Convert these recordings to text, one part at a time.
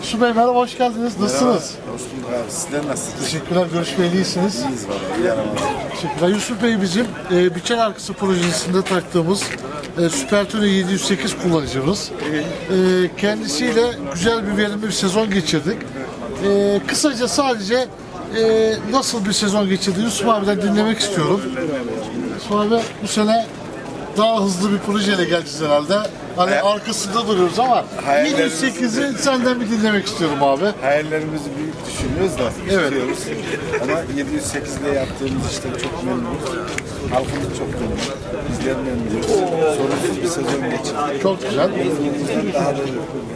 Yusuf Bey merhaba, hoş geldiniz. Nasılsınız? Hoş bulduk abi. Sizler nasılsınız? Teşekkürler, görüşmeyeli iyisiniz. İyiyiz valla. Yaramaz. Teşekkürler. Yusuf Bey bizim e, biçer arkası projesinde taktığımız e, Super Tuner 708 kullanıcımız. E, kendisiyle güzel bir verimli bir sezon geçirdik. E, kısaca sadece e, nasıl bir sezon geçirdi Yusuf abiden dinlemek istiyorum. Yusuf abi bu sene daha hızlı bir projeyle geleceğiz herhalde. Hani Hayal- arkasında duruyoruz ama Hayallerimiz- 708'i senden bir dinlemek istiyorum abi. Hayallerimizi büyük düşünüyoruz da Evet. istiyoruz. Ama 708 ile yaptığımız işte çok memnunuz. Halkımız çok memnun. Bizler memnunuz. Sorunsuz bir sezon geçirdik. Çok güzel. Bizden daha da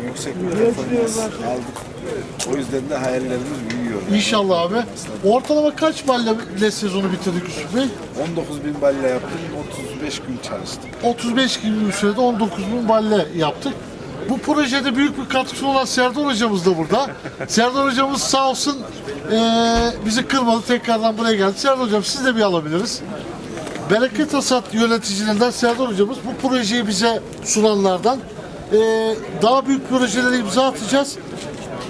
yüksek bir performans aldık. O yüzden de hayallerimiz büyüyor. İnşallah abi. Ortalama kaç balle sezonu bitirdik Yusuf Bey? 19 bin balle yaptım. 35 gün çalıştım. 35 gibi bir sürede 19 bin balle yaptık. Bu projede büyük bir katkısı olan Serdar hocamız da burada. Serdar hocamız sağ olsun eee, bizi kırmadı tekrardan buraya geldi. Serdar hocam siz de bir alabiliriz. Bereket Hasat yöneticilerinden Serdar hocamız bu projeyi bize sunanlardan eee, daha büyük projelere imza atacağız.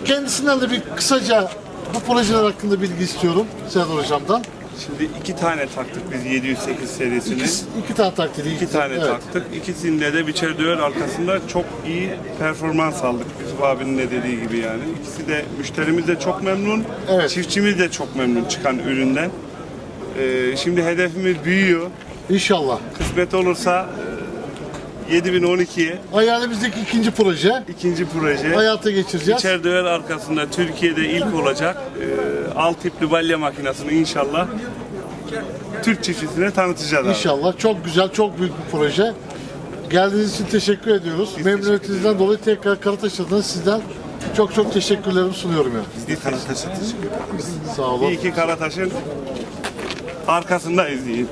Kendisinden de bir kısaca bu projeler hakkında bilgi istiyorum Serdar hocamdan. Şimdi iki tane taktık biz 708 serisini. İki, iki tane takdiri. İki tane evet. taktık. İkisinde de biçer döver arkasında çok iyi performans aldık. Yusuf abinin de dediği gibi yani. İkisi de müşterimiz de çok memnun. Evet. Çiftçimiz de çok memnun çıkan üründen. Ee, şimdi hedefimiz büyüyor. İnşallah. Kısmet olursa e, 7012'ye Hayalimizdeki ikinci proje. ikinci proje. hayata geçireceğiz. Biçer döver arkasında Türkiye'de ilk olacak. Ee, alt tipli balya makinesini inşallah Türk çiftçisine tanıtacağız abi. İnşallah. Çok güzel, çok büyük bir proje. Geldiğiniz için teşekkür ediyoruz. Memnuniyetinizden dolayı tekrar Karataş adına sizden çok çok teşekkürlerimi sunuyorum ya. Biz de Karataş'a teşekkür ederiz. Sağ olun. İyi ki Karataş'ın arkasındayız diyeyim.